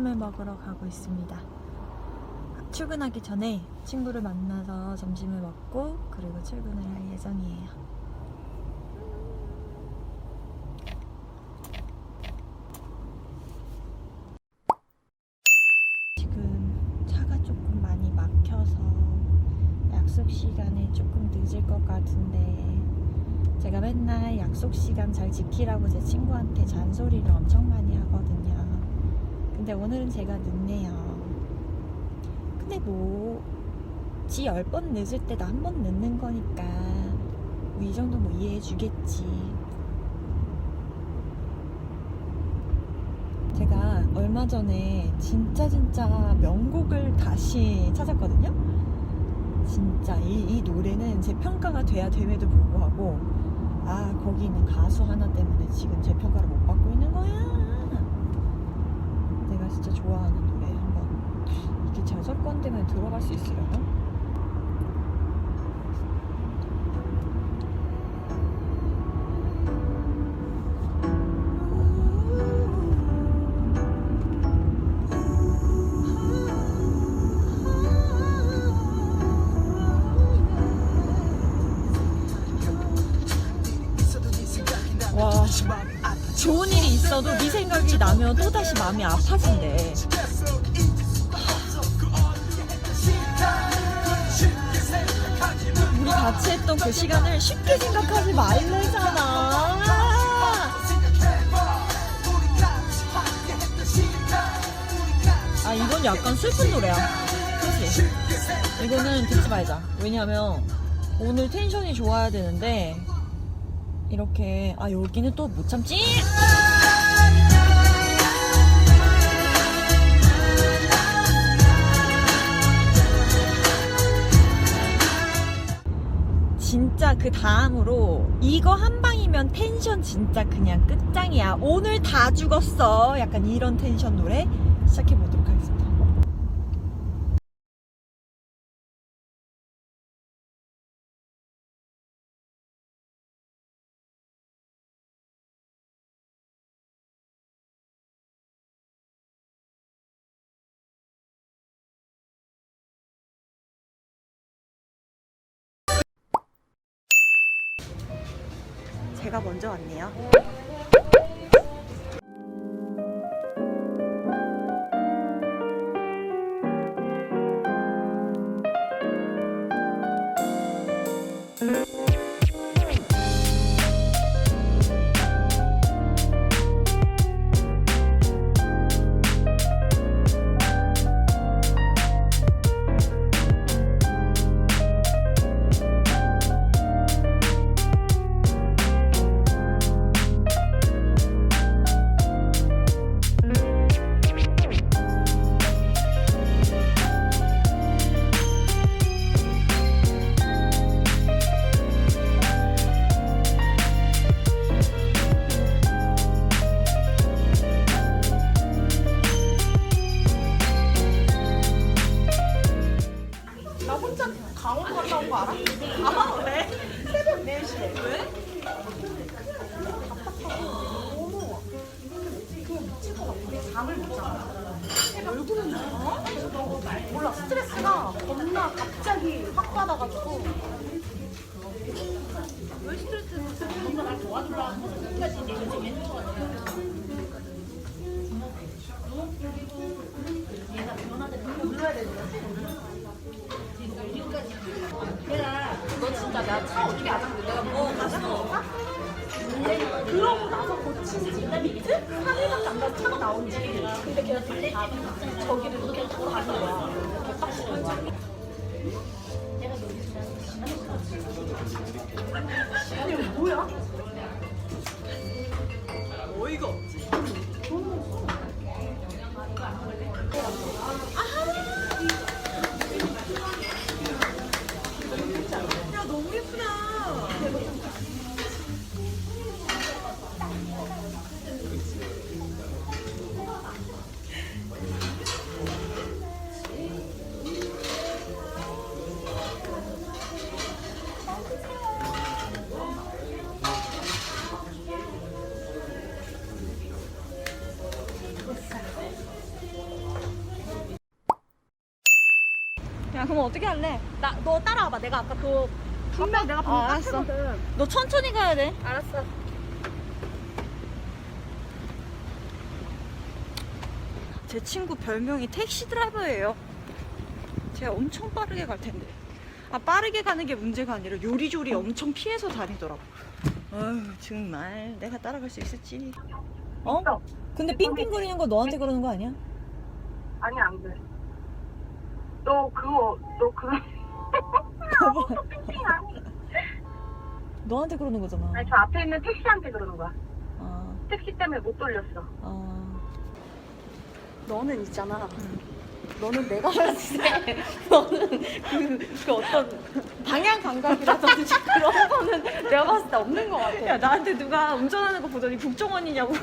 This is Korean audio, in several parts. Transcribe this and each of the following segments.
점심을 먹으러 가고 있습니다. 출근하기 전에 친구를 만나서 점심을 먹고 그리고 출근을 할 예정이에요. 지금 차가 조금 많이 막혀서 약속 시간에 조금 늦을 것 같은데 제가 맨날 약속 시간 잘 지키라고 제 친구한테 잔소리를 엄청 많이 하거든요. 근데 오늘은 제가 늦네요. 근데 뭐, 지 열 번 늦을 때도 한 번 늦는 거니까, 뭐 이 정도 뭐 이해해 주겠지. 제가 얼마 전에 진짜 진짜 명곡을 다시 찾았거든요. 진짜 이, 이 노래는 제 평가가 돼야 됨에도 불구하고 아 거기 있는 가수 하나 때문에 지금 제 평가를 못 받고 있는 거야. 내가 진짜 좋아하는 노래 한번 이게 저작권 때문에 들어갈 수 있으려나? 와 좋은 일이 있어도 네 생각이 나면 또 다시 마음이 아파진대. 우리 같이 했던 그 시간을 쉽게 생각하지 말래잖아. 아 이건 약간 슬픈 노래야. 그렇지? 이거는 듣지 말자. 왜냐면 오늘 텐션이 좋아야 되는데 이렇게 아 여기는 또 못 참지? 진짜 그 다음으로 이거 한 방이면 텐션 진짜 그냥 끝장이야. 오늘 다 죽었어. 약간 이런 텐션 노래 시작해 보도록 제가 먼저 왔네요. 몰라. 스트레스가 겁나 갑자기 확 받아가지고. 왜 스트레스를 받는 날 도와주려 하는 거지? 끝까지 내가 지금 했는 거 같아 얘가 변화돼 눌러야 되는 거지 너 진짜 나 차 어떻게 안 하는데? 내가 뭐 가 그러고 나서 고친 지 이틀? 3일밖에 안 가서 차가 나온지. 근데 걔가 지금 다 저기를 이렇게 돌아가는 거야. 개빡치는 거야. 아니 뭐야? 어이가 없지 그럼 어떻게 할래? 나 너 따라와봐. 내가 아까 그 분명 내가 방금 아, 알았어. 카페거든. 너 천천히 가야 돼. 알았어. 제 친구 별명이 택시 드라이버예요. 제가 엄청 빠르게 갈 텐데. 아, 빠르게 가는 게 문제가 아니라 요리조리 엄청 피해서 다니더라고. 어휴, 정말 내가 따라갈 수 있을지. 어? 근데 삥삥거리는 거 너한테 그러는 거 아니야? 아니 안 돼. 너 그거 너 그거 핑 아니. 너한테 그러는 거잖아. 아니 저 앞에 있는 택시한테 그러는 거야. 아, 택시 때문에 못 돌렸어. 아. 너는 있잖아. 응. 너는 내가 봤을 때 너는 그, 그 어떤 방향 감각이라든지 그런 거는 내가 봤을 때 없는 것 같아. 야, 나한테 누가 운전하는 거 보더니 국정원이냐고.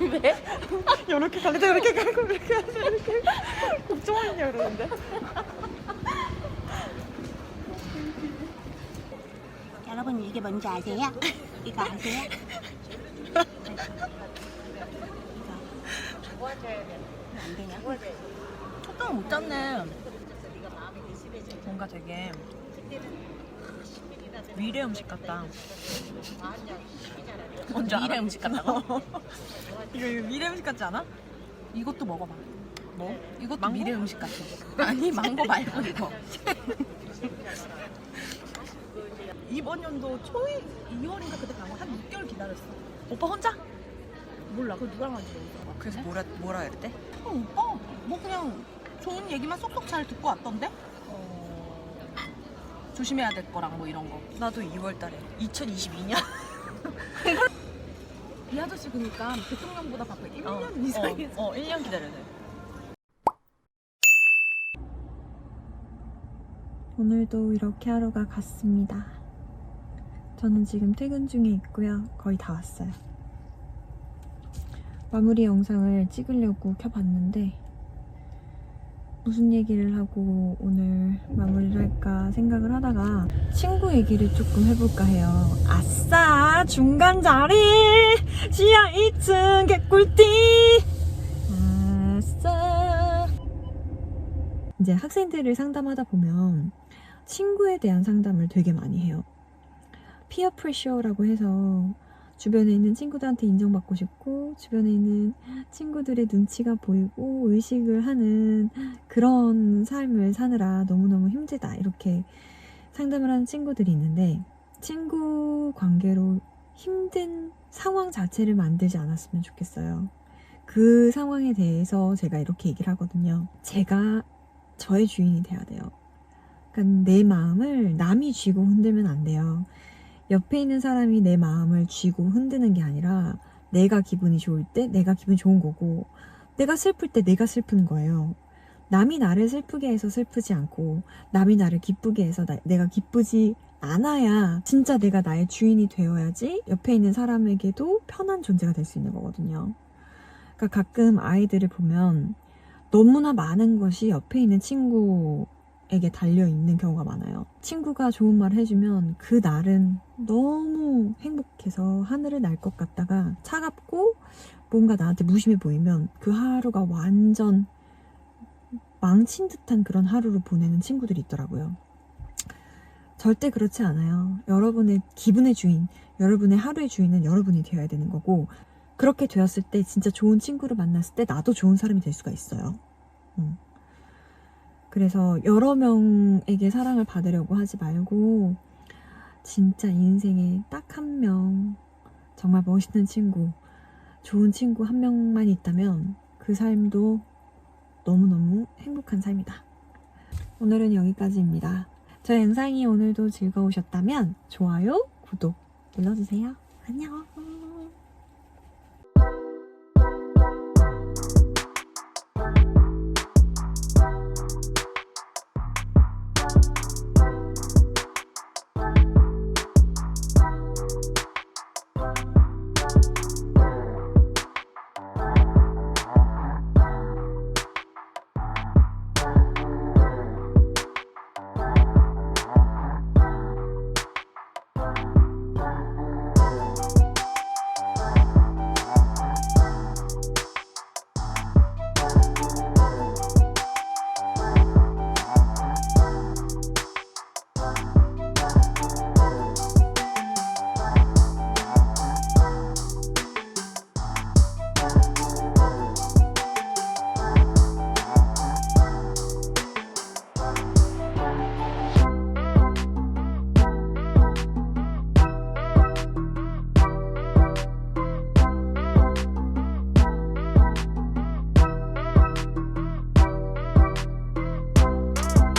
왜? 이렇게 가려다 이렇게 가고 이렇게 하서 이렇게 국정원이냐 그러는데. 여러분 이게 뭔지 아세요? 이거 아세요? 안 되냐? 초점 못 잡네. 뭔가 되게 미래 음식 같다. 뭔지 알아? 미래 음식 같다고? 이거, 이거 미래 음식 같지 않아? 이것도 먹어봐. 뭐? 이것도 망고? 미래 음식 같아. 아니 망고 말고 이거. 이번 연도 초에 2월인가 그때 가고 한 6개월 기다렸어. 오빠 혼자? 몰라. 그거 누가 만지 모르겠어. 그래서 뭐라 뭐라 했대? 어, 오빠 뭐 그냥 좋은 얘기만 쏙쏙 잘 듣고 왔던데? 조심해야 될 거랑 뭐 이런 거. 나도 2월 달에 2022년 이 아저씨 보니까 대통령보다 바빠 1년 어, 이상이 어, 어 1년 기다려야 돼. 오늘도 이렇게 하루가 갔습니다. 저는 지금 퇴근 중에 있고요. 거의 다 왔어요. 마무리 영상을 찍으려고 켜봤는데 무슨 얘기를 하고 오늘 마무리를 할까 생각을 하다가 친구 얘기를 조금 해볼까 해요. 아싸! 중간 자리! 지하 2층 개꿀띠! 아싸! 이제 학생들을 상담하다 보면 친구에 대한 상담을 되게 많이 해요. 피어 프레셔라고 해서 주변에 있는 친구들한테 인정받고 싶고 주변에 있는 친구들의 눈치가 보이고 의식을 하는 그런 삶을 사느라 너무너무 힘들다 이렇게 상담을 하는 친구들이 있는데 친구 관계로 힘든 상황 자체를 만들지 않았으면 좋겠어요. 그 상황에 대해서 제가 이렇게 얘기를 하거든요. 제가 저의 주인이 돼야 돼요. 그러니까 내 마음을 남이 쥐고 흔들면 안 돼요. 옆에 있는 사람이 내 마음을 쥐고 흔드는 게 아니라 내가 기분이 좋을 때 내가 기분이 좋은 거고 내가 슬플 때 내가 슬픈 거예요. 남이 나를 슬프게 해서 슬프지 않고 남이 나를 기쁘게 해서 나- 내가 기쁘지 않아야 진짜 내가 나의 주인이 되어야지 옆에 있는 사람에게도 편한 존재가 될 수 있는 거거든요. 그러니까 가끔 아이들을 보면 너무나 많은 것이 옆에 있는 친구 에게 달려 있는 경우가 많아요. 친구가 좋은 말 해주면 그 날은 너무 행복해서 하늘을 날 것 같다가 차갑고 뭔가 나한테 무심해 보이면 그 하루가 완전 망친 듯한 그런 하루를 보내는 친구들이 있더라고요. 절대 그렇지 않아요. 여러분의 기분의 주인, 여러분의 하루의 주인은 여러분이 되어야 되는 거고, 그렇게 되었을 때 진짜 좋은 친구를 만났을 때 나도 좋은 사람이 될 수가 있어요. 음. 그래서 여러 명에게 사랑을 받으려고 하지 말고, 진짜 인생에 딱 한 명, 정말 멋있는 친구, 좋은 친구 한 명만 있다면 그 삶도 너무너무 행복한 삶이다. 오늘은 여기까지입니다. 저 영상이 오늘도 즐거우셨다면 좋아요, 구독 눌러주세요. 안녕.